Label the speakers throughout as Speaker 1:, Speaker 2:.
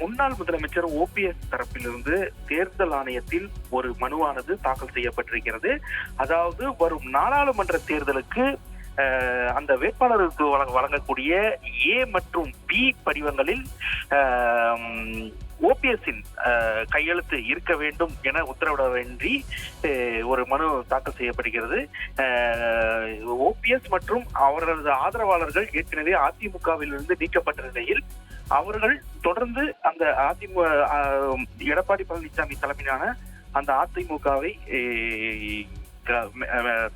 Speaker 1: முன்னாள் முதலமைச்சர் ஓபிஎஸ் தரப்பிலிருந்து தேர்தல் ஆணையத்தில் ஒரு மனுவானது தாக்கல் செய்யப்பட்டிருக்கிறது. அதாவது வரும் நாடாளுமன்ற தேர்தலுக்கு அந்த வேட்பாளருக்கு வழங்க- வழங்கக்கூடிய ஏ மற்றும் பி படிவங்களில் ஓபிஎஸ்ஸின் கையெழுத்து இருக்க வேண்டும் என உத்தரவிட வேண்டி ஒரு மனு தாக்கல் செய்யப்படுகிறது. ஓபிஎஸ் மற்றும் அவரது ஆதரவாளர்கள் ஏற்கனவே அதிமுகவில் இருந்து நீக்கப்பட்ட நிலையில் அவர்கள் தொடர்ந்து அந்த அதிமுக எடப்பாடி பழனிசாமி தலைமையிலான அந்த அதிமுகவை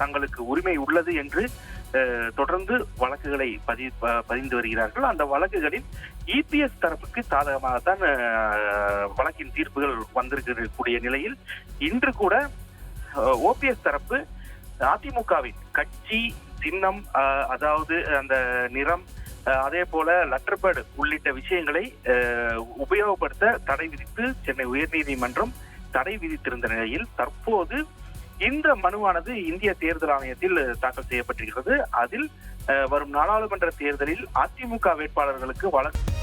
Speaker 1: தங்களுக்கு உரிமை உள்ளது என்று தொடர்ந்து வழக்குகளை பதி பதிந்து வருகிறார்கள். அந்த வழக்குகளில் இபிஎஸ் தரப்புக்கு சாதகமாகத்தான் தான் வழக்கின் தீர்ப்புகள் வந்திருக்கக்கூடிய நிலையில் இன்று கூட ஓபிஎஸ் தரப்பு அதிமுகவின் கட்சி சின்னம் அதாவது அந்த நிறம் அதே போல லெட்டர் பேடு உள்ளிட்ட விஷயங்களை உபயோகப்படுத்த தடை விதித்து சென்னை உயர்நீதிமன்றம் தடை விதித்திருந்த நிலையில் தற்போது இந்த மனுவானது இந்திய தேர்தல் ஆணையத்தில் தாக்கல் செய்யப்பட்டிருக்கிறது. அதில் வரும் நாடாளுமன்ற தேர்தலில் அதிமுக வேட்பாளர்களுக்கு வழக்கு